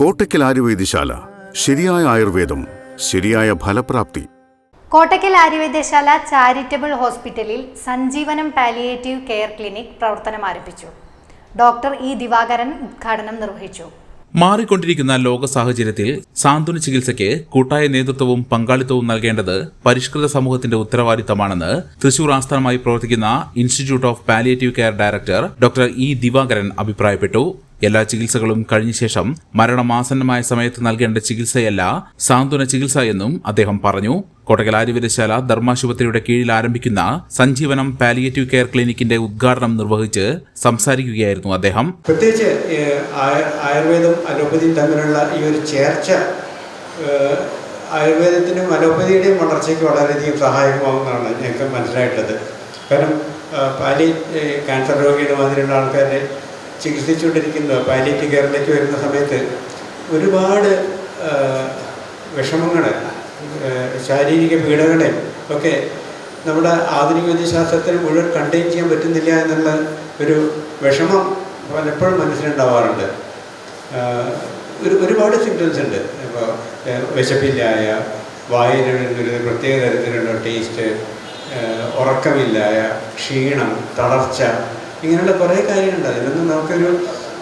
കോട്ടയ്ക്കൽ ആയുർവേദശാല ശരിയായ ആയുർവേദം ശരിയായ ഫലപ്രാപ്തി. കോട്ടക്കൽ ആയുർവേദശാല ചാരിറ്റബിൾ ഹോസ്പിറ്റലിൽ സഞ്ജീവനം പാലിയേറ്റീവ് കെയർ ക്ലിനിക് പ്രവർത്തനം ആരംഭിച്ചു. ഡോക്ടർ ഇ ദിവാകരൻ ഉദ്ഘാടനം നിർവഹിച്ചു. മാറിക്കൊണ്ടിരിക്കുന്ന ലോക സാഹചര്യത്തിൽ സാന്ത്വന ചികിത്സയ്ക്ക് കൂട്ടായ നേതൃത്വവും പങ്കാളിത്തവും നൽകേണ്ടത് പരിഷ്കൃത സമൂഹത്തിന്റെ ഉത്തരവാദിത്തമാണെന്ന് തൃശൂർ ആസ്ഥാനമായി പ്രവർത്തിക്കുന്ന institute of palliative care director doctor E Divakaran അഭിപ്രായപ്പെട്ടു. എല്ലാ ചികിത്സകളും കഴിഞ്ഞ ശേഷം മരണമാസന്നമായ സമയത്ത് നൽകേണ്ട ചികിത്സയല്ല സാന്ത്വന ചികിത്സ എന്നും അദ്ദേഹം പറഞ്ഞു. കോട്ടകൽ ആര്യവൈദ്യശാല ധർമാശുപത്രിയുടെ കീഴിൽ ആരംഭിക്കുന്ന സഞ്ജീവനം പാലിയേറ്റീവ് കെയർ ക്ലിനിക്കിന്റെ ഉദ്ഘാടനം നിർവഹിച്ച് സംസാരിക്കുകയായിരുന്നു അദ്ദേഹം. പ്രത്യേകിച്ച് ആയുർവേദം അലോപ്പതിയും തമ്മിലുള്ള ഈ ഒരു ചേർച്ച ആയുർവേദത്തിനും അലോപ്പതിയുടെയും വളർച്ചയ്ക്ക് വളരെയധികം സഹായകമാകുന്നതാണ് ഞങ്ങൾക്ക് മനസ്സിലായിട്ടുള്ളത്. കാരണം പാലി ക്യാൻസർ രോഗിയുടെ മാതിരിയുള്ള ആൾക്കാരെ ചികിത്സിച്ചുകൊണ്ടിരിക്കുന്ന പാലിയേറ്റീവ് കെയറിലേക്ക് വരുന്ന സമയത്ത് ഒരുപാട് വിഷമങ്ങൾ ശാരീരിക പീഡകളെ ഒക്കെ നമ്മുടെ ആധുനിക വൈദ്യശാസ്ത്രത്തിന് മുഴുവൻ കണ്ടെയ്ൻ ചെയ്യാൻ പറ്റുന്നില്ല എന്നുള്ള ഒരു വിഷമം പലപ്പോഴും മനസ്സിലുണ്ടാവാറുണ്ട്. ഒരു ഒരുപാട് സിംറ്റംസ് ഉണ്ട്. ഇപ്പോൾ വിശപ്പില്ലായ വായിലൊരു പ്രത്യേക തരത്തിലുള്ള ടേസ്റ്റ് ഉറക്കമില്ലായ ക്ഷീണം തളർച്ച ഇങ്ങനെയുള്ള കുറേ കാര്യങ്ങളുണ്ട്. അതിലൊന്നും നമുക്കൊരു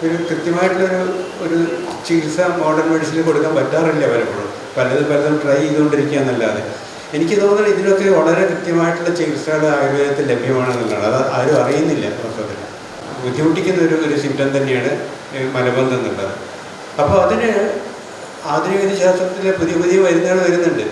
ഒരു കൃത്യമായിട്ടുള്ളൊരു ഒരു ചികിത്സ മോഡേൺ മെഡിസിനിൽ കൊടുക്കാൻ പറ്റാറില്ല പലപ്പോഴും. പലതും പലതും ട്രൈ ചെയ്തുകൊണ്ടിരിക്കുക എന്നല്ലാതെ. എനിക്ക് തോന്നുന്നത് ഇതിനൊക്കെ വളരെ കൃത്യമായിട്ടുള്ള ചികിത്സകൾ ആയുർവേദത്തിൽ ലഭ്യമാണെന്നുള്ളതാണ്. അത് ആരും അറിയുന്നില്ല മൊത്തത്തിൽ ബുദ്ധിമുട്ടിക്കുന്ന ഒരു ഒരു സിംറ്റം തന്നെയാണ് മലബന്ധം എന്നുള്ളത്. അപ്പോൾ അതിന് ആധുനിക ശാസ്ത്രത്തിലെ പുതിയ പുതിയ മരുന്നുകൾ വരുന്നുണ്ട്.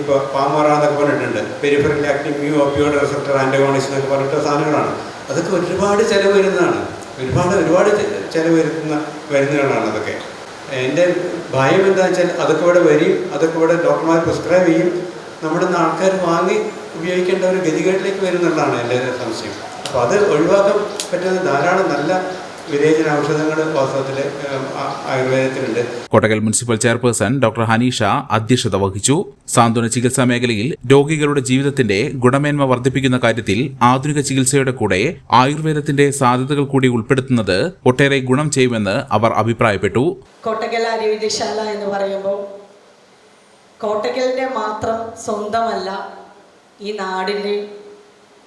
ഇപ്പോൾ പാമറ എന്നൊക്കെ പറഞ്ഞിട്ടുണ്ട്. Peripheral acting mu opioid receptor antagonist എന്നൊക്കെ പറഞ്ഞിട്ട് സാധനങ്ങളാണ്. അതൊക്കെ ഒരുപാട് ചിലവ് വരുന്നതാണ്. ഒരുപാട് ഒരുപാട് ചിലവ് വരുന്ന വരുന്നതാണ് അതൊക്കെ. എന്റെ ഭയം എന്താ വെച്ചാൽ അതൊക്കെ ഇവിടെ വരും അതൊക്കെ ഇവിടെ ഡോക്ടർമാർ പ്രിസ്ക്രൈബ് ചെയ്യും. നമ്മുടെ ആൾക്കാർ വാങ്ങി ഉപയോഗിക്കേണ്ട ഒരു ഗതികേട്ടിലേക്ക് വരുന്നുള്ളതാണ് എന്റെ സംശയം. അപ്പോൾ അത് ഒഴിവാക്കാൻ പറ്റുന്ന ധാരാളം നല്ല വിരേചന ഔഷധങ്ങൾ വാസ്തവത്തിൽ ആയുർവേദത്തിലുണ്ട്. Kottakkal municipal chairperson doctor Haneesha അധ്യക്ഷത വഹിച്ചു. സാന്ത്വന ചികിത്സാ മേഖലയിൽ രോഗികളുടെ ജീവിതത്തിന്റെ ഗുണമേന്മ വർദ്ധിപ്പിക്കുന്ന കാര്യത്തിൽ ആധുനിക ചികിത്സയുടെ കൂടെ ആയുർവേദത്തിന്റെ സാധ്യതകൾ കൂടി ഉൾപ്പെടുത്തുന്നത് ഒട്ടേറെ ഗുണം ചെയ്യുമെന്ന് അവർ അഭിപ്രായപ്പെട്ടു. കോട്ടക്കൽ ആര്യവൈദ്യശാല എന്ന് പറയുമ്പോൾ കോട്ടക്കലിന്റെ മാത്രം സ്വന്തമല്ല ഈ നാടിന്റെ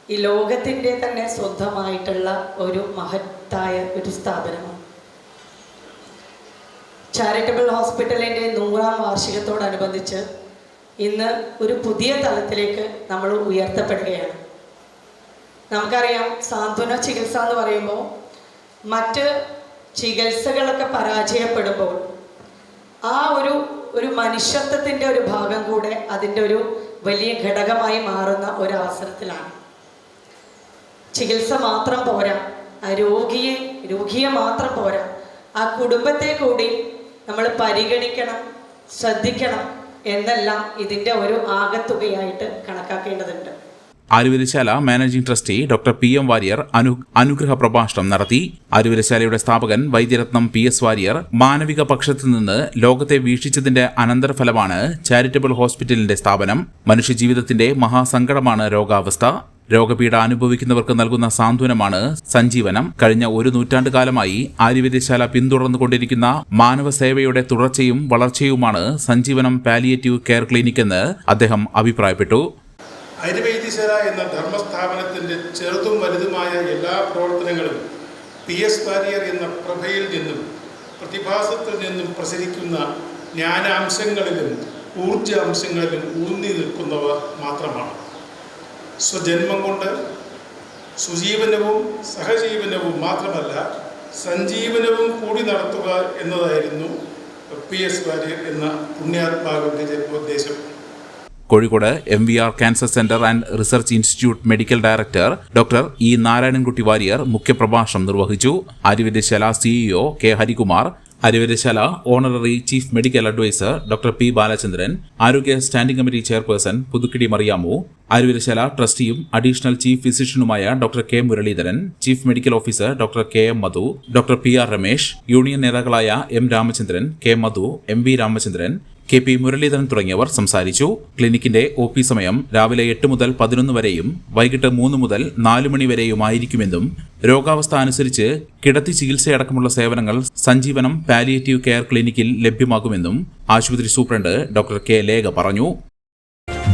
ഈ ലോകത്തിന്റെ തന്നെ സ്വന്തമായിട്ടുള്ള ഒരു മഹത്തായ ഒരു സ്ഥാപനമാണ്. ചാരിറ്റബിൾ ഹോസ്പിറ്റലിന്റെ നൂറാം വാർഷികത്തോടനുബന്ധിച്ച് ഇന്ന് ഒരു പുതിയ തലത്തിലേക്ക് നമ്മൾ ഉയർത്തപ്പെടുകയാണ്. നമുക്കറിയാം സാന്ത്വന ചികിത്സ എന്ന് പറയുമ്പോൾ മറ്റ് ചികിത്സകളൊക്കെ പരാജയപ്പെടുമ്പോൾ ആ ഒരു ഒരു മനുഷ്യത്വത്തിന്റെ ഒരു ഭാഗം കൂടെ അതിന്റെ ഒരു വലിയ ഘടകമായി മാറുന്ന ഒരു അവസരത്തിലാണ് ചികിത്സ മാത്രം പോരാ ആ രോഗിയെ രോഗിയെ മാത്രം പോരാ. ആ കുടുംബത്തെ കൂടി നമ്മൾ പരിഗണിക്കണം ശ്രദ്ധിക്കണം എന്നെല്ലാം ഇതിന്റെ ഒരു ആകത്തുകയായിട്ട് കണക്കാക്കേണ്ടതുണ്ട്. ആയുർവേദശാല managing trustee doctor P M Warrier Anu അനുഗ്രഹ പ്രഭാഷണം നടത്തി. ആയുർവേദശാലയുടെ സ്ഥാപകൻ വൈദ്യരത്നം പി എസ് വാര്യർ മാനവിക പക്ഷത്തു നിന്ന് ലോകത്തെ വീക്ഷിച്ചതിന്റെ അനന്തരഫലമാണ് ചാരിറ്റബിൾ ഹോസ്പിറ്റലിന്റെ സ്ഥാപനം. മനുഷ്യജീവിതത്തിന്റെ മഹാസങ്കടമാണ് രോഗാവസ്ഥ. രോഗപീഠ അനുഭവിക്കുന്നവർക്ക് നൽകുന്ന സാന്ത്വനമാണ് സഞ്ജീവനം. കഴിഞ്ഞ ഒരു നൂറ്റാണ്ട് കാലമായി ആയുർവേദശാല പിന്തുടർന്നുകൊണ്ടിരിക്കുന്ന മാനവ സേവയുടെ തുടർച്ചയും വളർച്ചയുമാണ് സഞ്ജീവനം പാലിയേറ്റീവ് കെയർ ക്ലിനിക് എന്ന് അദ്ദേഹം അഭിപ്രായപ്പെട്ടു. ആയുർവേദ്യശാല എന്ന ധർമ്മസ്ഥാപനത്തിന്റെ ചെറുതും വലുതുമായ എല്ലാ പ്രവർത്തനങ്ങളും പി എസ് വാരിയർ എന്ന പ്രഭയിൽ നിന്നും പ്രതിഭാസത്തിൽ നിന്നും പ്രസരിക്കുന്ന ജ്ഞാനാംശങ്ങളിലും ഊർജ അംശങ്ങളിലും ഊന്നി നിൽക്കുന്നവ മാത്രമാണ്. സ്വജന്മം കൊണ്ട് സുജീവനവും സഹജീവനവും മാത്രമല്ല സഞ്ജീവനവും കൂടി നടത്തുക എന്നതായിരുന്നു പി എസ് വാര്യർ എന്ന പുണ്യാത്മാവിന്റെ ജന്മോദ്ദേശം. Kozhikode M V R cancer centre and research institute medical director doctor E Narayanankutty Warrier മുഖ്യപ്രഭാഷണം നിർവഹിച്ചു. Aryavaidyasala CEO K Harikumar Aryavaidyasala honorary chief medical adviser doctor P Balachandran ആരോഗ്യ standing committee chairperson Puthukkidi Mariyamu അരുവരശാല ട്രസ്റ്റിയും additional chief ഫിസിഷ്യനുമായ doctor K Muraleedharan chief medical officer doctor K M Madhu doctor P R Ramesh union നേതാക്കളായ M Ramachandran K Madhu M V Ramachandran K P Muraleedharan തുടങ്ങിയവർ സംസാരിച്ചു. ക്ലിനിക്കിന്റെ O P സമയം രാവിലെ എട്ട് മുതൽ പതിനൊന്ന് വരെയും വൈകിട്ട് മൂന്ന് മുതൽ നാല് മണി വരെയുമായിരിക്കുമെന്നും രോഗാവസ്ഥ അനുസരിച്ച് കിടത്തി ചികിത്സയടക്കമുള്ള സേവനങ്ങൾ സഞ്ജീവനം പാലിയേറ്റീവ് കെയർ ക്ലിനിക്കിൽ ലഭ്യമാകുമെന്നും ആശുപത്രി സൂപ്രണ്ട് ഡോക്ടർ കെ ലേഖ പറഞ്ഞു.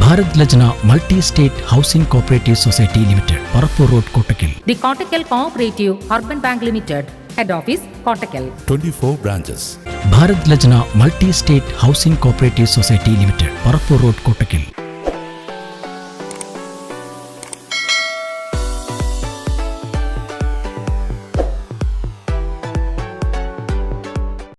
Bharat Lajna multi state housing cooperative society limited Parappur road Kottakkal. The Kottakkal Cooperative Urban bank limited head office Kottakkal. 24 branches. Bharat Lajna multi state housing cooperative society limited Parappur road Kottakkal.